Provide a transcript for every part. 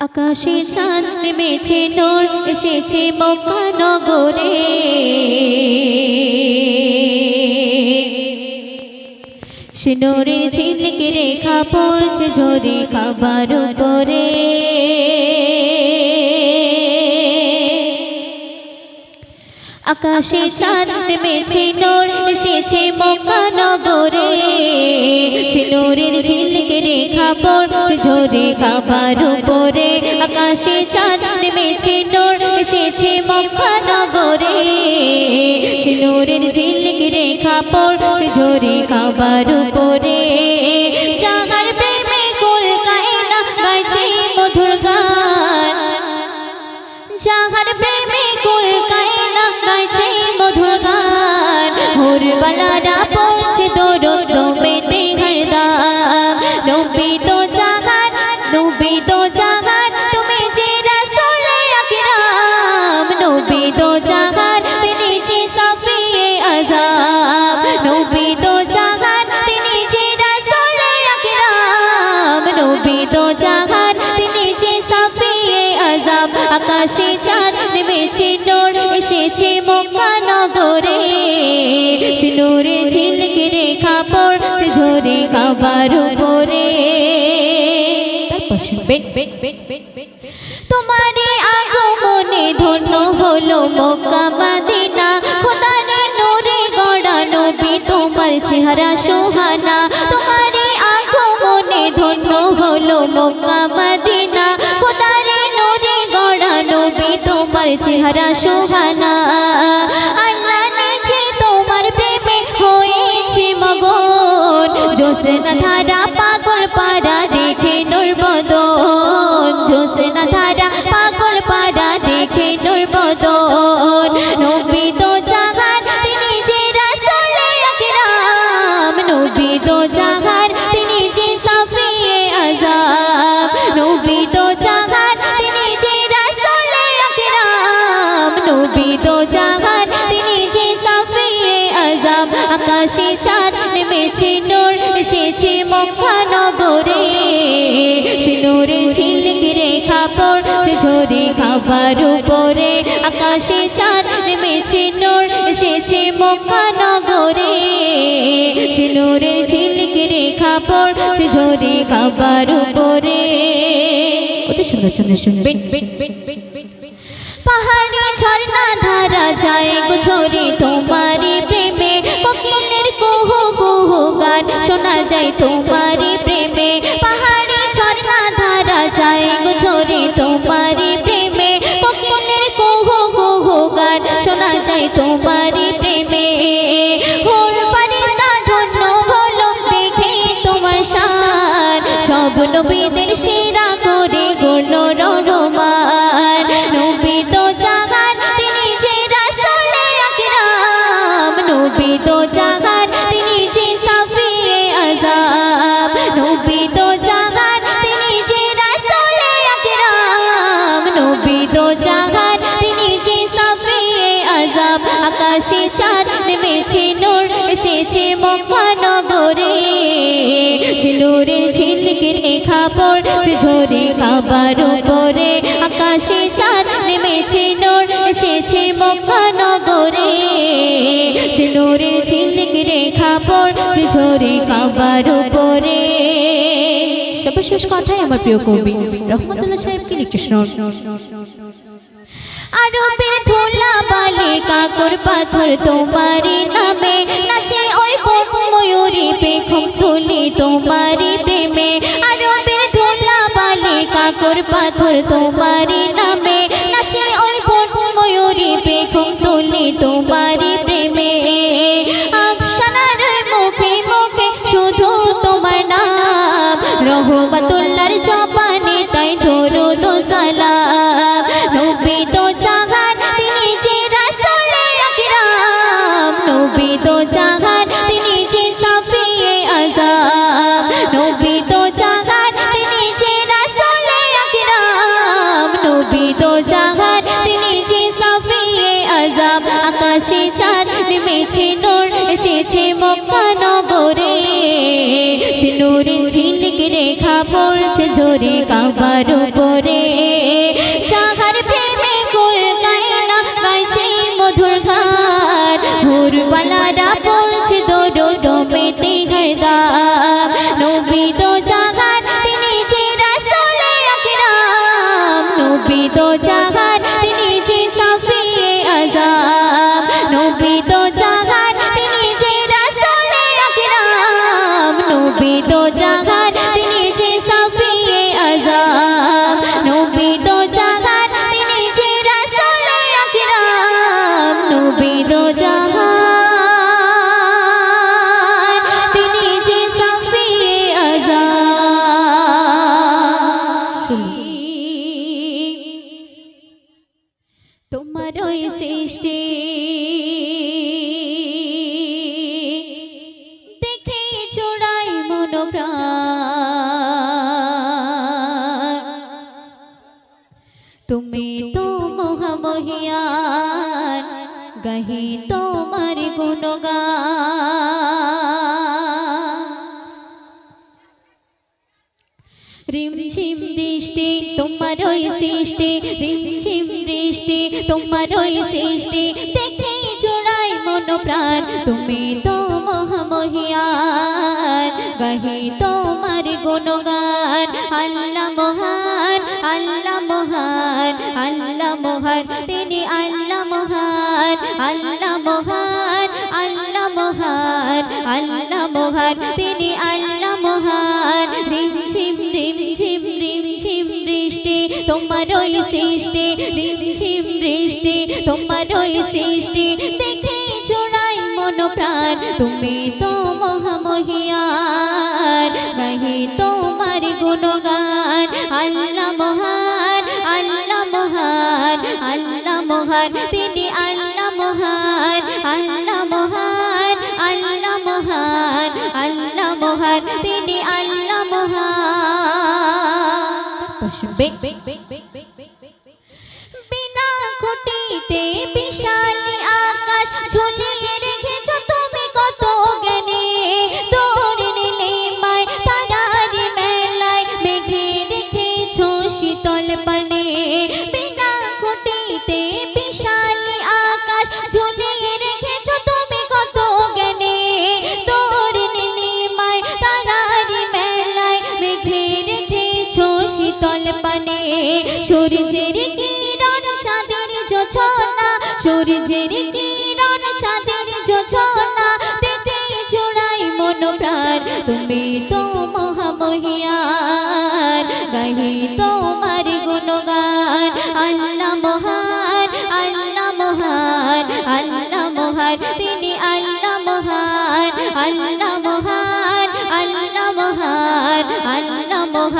আকাশে চাঁদ নেমেছে, নোর এসেছে মক্কা নগরে সে নূরের ঝিলকে রেখা পড়ছে ঝরে খাবার উপরে। আকাশে চাঁদ নেমেছে, নূর এসেছে মক্কা নগরে সে নূরের ঝিলকে রেখা পড়ছে ঝরে খাবার উপরে। আকাশে চাঁদ নেমেছে, নূর এসেছে মক্কা নগরে সে নূরের ঝিলকে রেখা পড়ছে ঝরে খাবার উপরে। জাগার চাঁদ নেমেছে নূর এসেছে মক্কা নগরে সে নূরের ঝিলকে রেখা পড়ছে ঝরে কাবার উপরে। তোমারে আগমনে ধন্য হলো মক্কা মদিনা। খোদারে নূরে গড়া নবী, তোমার চেহারা সোহানা। তোমারে আগমনে ধন্য হলো মক্কা মদিনা। তোমার চেহারা সোহানা। নবী তো জাগান তিনি যে সাফিয়ে আযাম আকাশে চাঁদ নেমেছে নূর, এসেছে মক্কা নগরে। সে নূরের ঝিলকে রেখা পড়ছে ঝরে খাবার উপরে, আকাশে চাঁদ নেমেছে নূর, এসেছে মক্কা সে নূরের ঝিলকে রেখা পড়ছে ঝরে খাবার উপরে। অতি সুন্দর সুন্দর শুনবেন পাহাড়ি ঝরে তোমারি প্রেমে কোকিলের কুহু কুহু গান শোনা যায় তোমারি প্রেমে। পাহাড়ি ঝর্ণা ধারা যায় গো ঝরে তোমারি প্রেমে কোকিলের কুহু কুহু গান শোনা যায় তোমারি প্রেমে। ধন্য হলো দেখে তোমার শান সব নবীদের সেরা ঝরে উপরে আকাশে চাঁদ নেমেছে, নূর এসেছে মক্কা নগরে সে নূরের ঝিলকে রেখা পড়ছে ঝরে খাবার উপরে। সর্বশেষ কথাই আমার প্রিয় কবি রহমতুল্লাহ সাহেবকে লিখছে শোনান। আরবের কাকর পাথর তোমারি নামে। নাচে ওই বন ময়ূরী পেখম তুলি তোমারি প্রেমে। আরবের ধুলা কাকর পাথর তোমারি নামে। নাচে ওই বন ময়ূরী বেগুন তুলি তোমারি ঝরে কাবার উপরে। চাহার প্রেমে কুল গায় না গাইছে মধুর গান। ভোরবালারা পড়ছে দোডো ডোমেতে হরদা নবী তো জাগার তিনি যে রাসূলে আকরাম। নবী তো জাগার তিনি যে সাফিয়ে আযাম নবী তো তুমি তো মহামহিয়ান, গাহি তোমার গুণগান। রিম ঝিম বৃষ্টি তোমার ওই সৃষ্টি, রিম ঝিম বৃষ্টি তোমার ওই সৃষ্টি, দেখে জোড়াই মন প্রাণ তুমি তো মহামহিয়ান, গাহি তোমার গুণগান, আল্লাহ মহান আল্লাহ মহান আল্লাহ মহান, তিনি আল্লাহ মহান আল্লাহ মহান আল্লাহ মহান আল্লাহ মহান, তিনি আল্লাহ মহান। রিম ঝিম রিম ঝিম রিম ঝিম বৃষ্টি তোমার ওই সৃষ্টি। রিম ঝিম, বৃষ্টি তোমার ওই সৃষ্টি। প্রাণ, তুমি তো মহামহিয়ান গাহি তোমার গুণগান, আল্লাহ মহান আল্লাহ মহান আল্লাহ মহান। তিনি আল্লাহ মহান আল্লাহ মহান আল্লাহ মহান আল্লাহ মহান। তিনি আল্লাহ মহান। বিনা খুঁটিতে বিশালী আকাশ ঝুলিয়ে শীতল পানে, সূর্যের কিরণ চাঁদের জোছনা সূর্যের কিরণ চাঁদের জোছনা দেখতে জোড়াই মন প্রাণ, তুমি তো মহামহিয়ান গাহি তোমার গুণগান, আল্লাহ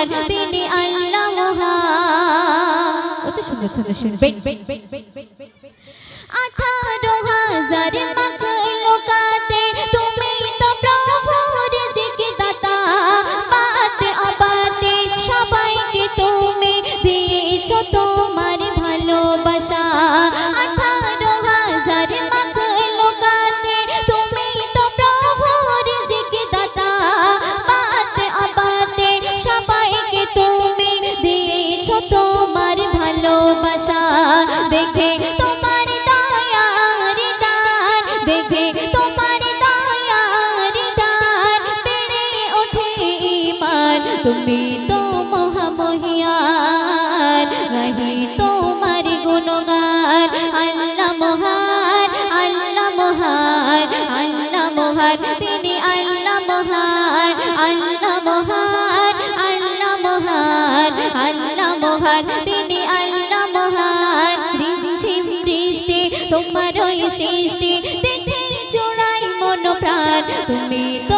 মহান তিনি আল্লাহ মহান অত সুন্দর সুন্দর শুনবেন আঠারো হাজার আল্লাহ মহান আল্লাহ মহান আল্লাহ মহান, তিনি আল্লাহ মহান আল্লাহ মহান আল্লাহ মহান আল্লাহ মহান, তিনি আল্লাহ মহান। রিম ঝিম তোমার ওই সৃষ্টি দেখে জোড়াই মন প্রাণ তুমি তো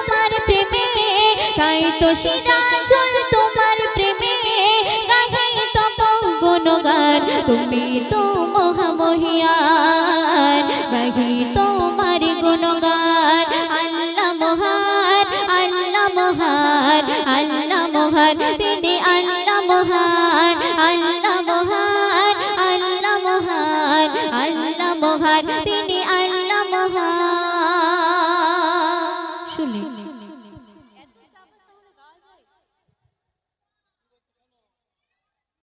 প্রেমে, তাই তো সিরাজুল তোমার প্রেমে। গাহে তব গুণগান, তুমি তো মহামহিয়ান গাই তোমার গুণগান, আল্লাহ মহান আল্লাহ মহান আল্লাহ মহান।